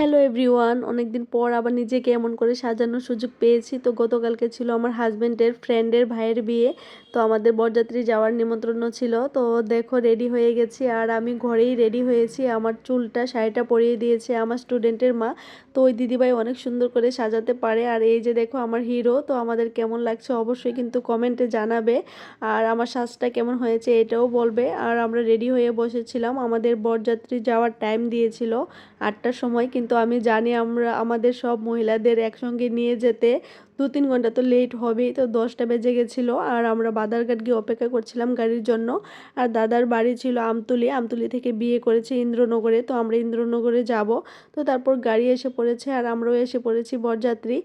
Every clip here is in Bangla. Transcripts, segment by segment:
হ্যালো এভরিওয়ান অনেকদিন পর আবার নিজেকে এমন করে সাজানোর সুযোগ পেয়েছি। তো গতকালকে ছিল আমার হাজব্যান্ডের ফ্রেন্ডের ভাইয়ের বিয়ে। তো আমাদের বরযাত্রী যাওয়ার নিমন্ত্রণ ছিল। তো দেখো রেডি হয়ে গেছি। আর আমি ঘরেই রেডি হয়েছি। আমার চুলটা, শাড়িটা পরিয়ে দিয়েছে আমার স্টুডেন্টের মা। তো ওই দিদিভাই অনেক সুন্দর করে সাজাতে পারে। আর এই যে দেখো, আমার হিরো তো আমাদের কেমন লাগছে অবশ্যই কিন্তু কমেন্টে জানাবে। আর আমার সাজটা কেমন হয়েছে এটাও বলবে। আর আমরা রেডি হয়ে বসেছিলাম। আমাদের বরযাত্রী যাওয়ার টাইম দিয়েছিল আটটার সময়। কিন্তু আমি জানি আমরা আমাদের সব মহিলাদের একসঙ্গে নিয়ে যেতে দু তিন ঘণ্টা তো লেট হবেই, তো দশটা বেজে গেছিল আর আমরা বাদারঘাট গিয়ে অপেক্ষা করছিলাম গাড়ির জন্য। আর দাদার বাড়ি ছিল আমতুলি আমতুলি থেকে বিয়ে করেছে ইন্দ্রনগরে, তো আমরা ইন্দ্রনগরে যাব। তো তারপর গাড়ি এসে পড়েছে আর আমরাও এসে পড়েছি বরযাত্রী।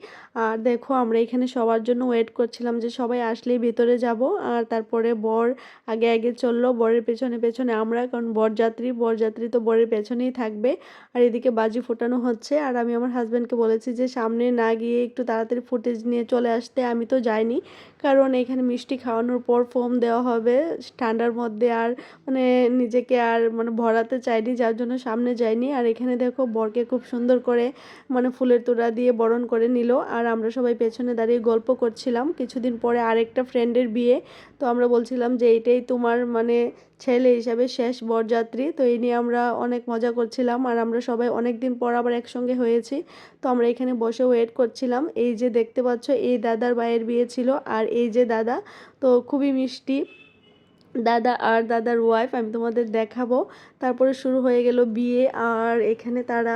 আর দেখো আমরা এখানে সবার জন্য ওয়েট করছিলাম যে সবাই আসলেই ভেতরে যাব। আর তারপরে বর আগে আগে চলল বরের পেছনে পেছনে আমরা, কারণ বরযাত্রী বরযাত্রী তো বরের পেছনেই থাকবে। আর এদিকে বাজি ফোটানো হচ্ছে। আর আমি আমার হাজব্যান্ডকে বলেছি যে সামনে না গিয়ে একটু তাড়াতাড়ি ফুটেজ নিয়ে চলে আসতে আমি তো যাইনি। কারণ এখানে মিষ্টি খাওয়ানোর পর ফোম দেওয়া হবে ঠান্ডার মধ্যে আর মানে নিজেকে আর মানে ভরাতে চাইনি, যার জন্য সামনে যাইনি। আর এখানে দেখো বরকে খুব সুন্দর করে মানে ফুলের তোড়া দিয়ে বরণ করে নিল। আর আমরা সবাই পেছনে দাঁড়িয়ে গল্প করছিলাম। কিছুদিন পরে আরেকটা ফ্রেন্ডের বিয়ে। তো আমরা বলছিলাম যে, এইটাই তোমার মানে ছেলে হিসাবে শেষ বরযাত্রী। তো এই নিয়ে আমরা অনেক মজা করছিলাম আর আমরা সবাই অনেক দিন পর আবার একসঙ্গে হয়েছি। তো আমরা এখানে বসে ওয়েট করছিলাম। এই যে দেখতে পাচ্ছ, এই দাদার ভাইয়ের বিয়ে ছিল আর এই যে দাদা, তো খুবই মিষ্টি। দাদা আর দাদার ওয়াইফ আমি তোমাদের দেখাবো। তারপরে শুরু হয়ে গেল বিয়ে আর এখানে তারা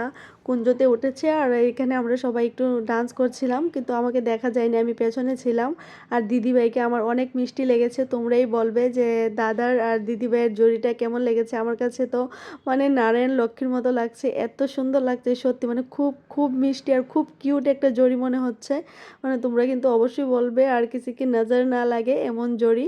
কুঞ্জতে উঠেছে আর এখানে আমরা সবাই একটু ডান্স করছিলাম, কিন্তু আমাকে দেখা যায়নি, আমি পেছনে ছিলাম। আর দিদিভাইকে আমার অনেক মিষ্টি লেগেছে, তোমরাই বলবে যে দাদার আর দিদিভাইয়ের জড়িটা কেমন লেগেছে আমার কাছে তো মানে নারায়ণ লক্ষ্মীর মতো লাগছে, এত সুন্দর লাগছে সত্যি মানে খুব খুব মিষ্টি আর খুব কিউট একটা জড়ি মনে হচ্ছে। মানে তোমরা কিন্তু অবশ্যই বলবে আর কিছু কি নজর না লাগে এমন জড়ি।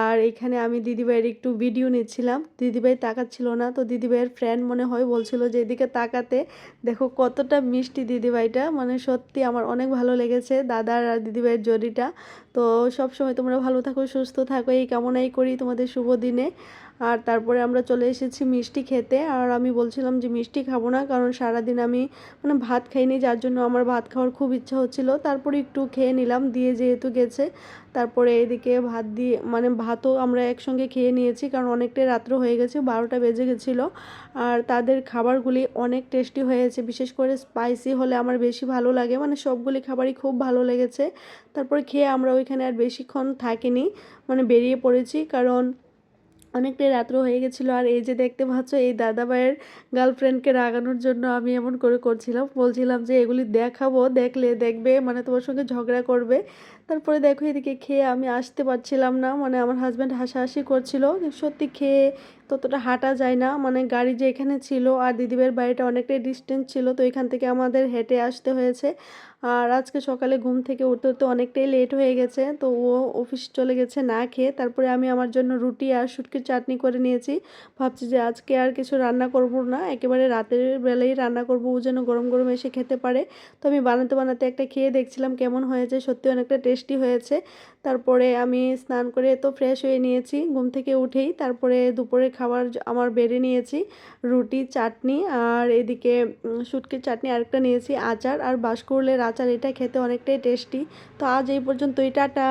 আর এখানে আমি দিদিভাইয়ের একটু ভিডিও নিচ্ছিলাম, দিদিভাই তাকাচ্ছিল না, তো দিদিভাইয়ের ফ্রেন্ড মনে হয় বলছিল যে এদিকে তাকাতে দেখো কতটা মিষ্টি দিদিভাইটা। মানে সত্যি আমার অনেক ভালো লেগেছে দাদার আর দিদিভাইয়ের জড়িটা। তো সব সময় তোমরা ভালো থাকো, সুস্থ থাকো, এই কামনাই করি তোমাদের শুভ দিনে। আর তারপরে আমরা চলে এসেছি মিষ্টি খেতে। আর আমি বলছিলাম যে মিষ্টি খাব না, কারণ সারাদিন আমি মানে ভাত খাইনি, যার জন্য আমার ভাত খাওয়ার খুব ইচ্ছা হচ্ছিল। তারপরে একটু খেয়ে নিলাম, দিয়ে যেহেতু গেছে, তারপরে এদিকে ভাত দিয়ে মানে ভাতও আমরা একসঙ্গে খেয়ে নিয়েছি, কারণ অনেকটাই রাত্র হয়ে গেছে, বারোটা বেজে গেছিল। আর তাদের খাবারগুলি অনেক টেস্টি হয়েছে, বিশেষ করে স্পাইসি হলে আমার বেশি ভালো লাগে। মানে সবগুলি খাবারই খুব ভালো লেগেছে। তারপরে খেয়ে আমরা ওইখানে আর বেশিক্ষণ থাকিনি মানে বেরিয়ে পড়েছি। কারণ অনেকটাই রাত্র হয়ে গেছিল আর এই যে দেখতে পাচ্ছ, এই দাদাভাইয়ের গার্লফ্রেন্ডকে রাগানোর জন্য আমি এমন করে করছিলাম। বলছিলাম যে, এগুলি দেখাবো, দেখলে দেখবে মানে তোমার সঙ্গে ঝগড়া করবে। তারপরে দেখো এদিকে খেয়ে আমি আসতে পারছিলাম না মানে আমার হাজব্যান্ড হাসাহাসি করছিল। সত্যি খেয়ে ততটা হাঁটা যায় না মানে গাড়ি যে এখানে ছিল আর দিদিবের বাড়িটা অনেকটাই ডিস্টেন্স ছিল, তো এখান থেকে আমাদের হেঁটে আসতে হয়েছে। আর আজকে সকালে ঘুম থেকে উঠতে উঠতে অনেকটাই লেট হয়ে গেছে, তো ও অফিস চলে গেছে না খেয়ে, তারপরে আমি আমার জন্য রুটি আর শুটকির চাটনি করে নিয়েছি। ভাবছি যে আজকে আর কিছু রান্না করব না, একেবারে রাতের বেলায় রান্না করব, ও যেন গরম গরম এসে খেতে পারে। তো আমি বানাতে বানাতে একটা খেয়ে দেখছিলাম কেমন হয়েছে, সত্যি অনেকটা টেস্টি হয়েছে। তারপরে আমি স্নান করে তো ফ্রেশ হয়ে নিয়েছি, ঘুম থেকে উঠেই তারপরে দুপুরে খাবার আমার বেড়ে নিয়েছি, রুটি, চাটনি আর এদিকে শুটকির চাটনি আরেকটা নিয়েছি, আচার আর বাঁশকুড়লের আচার এটা খেতে অনেকটাই টেস্টি তো আজ এই পর্যন্তই টাটা।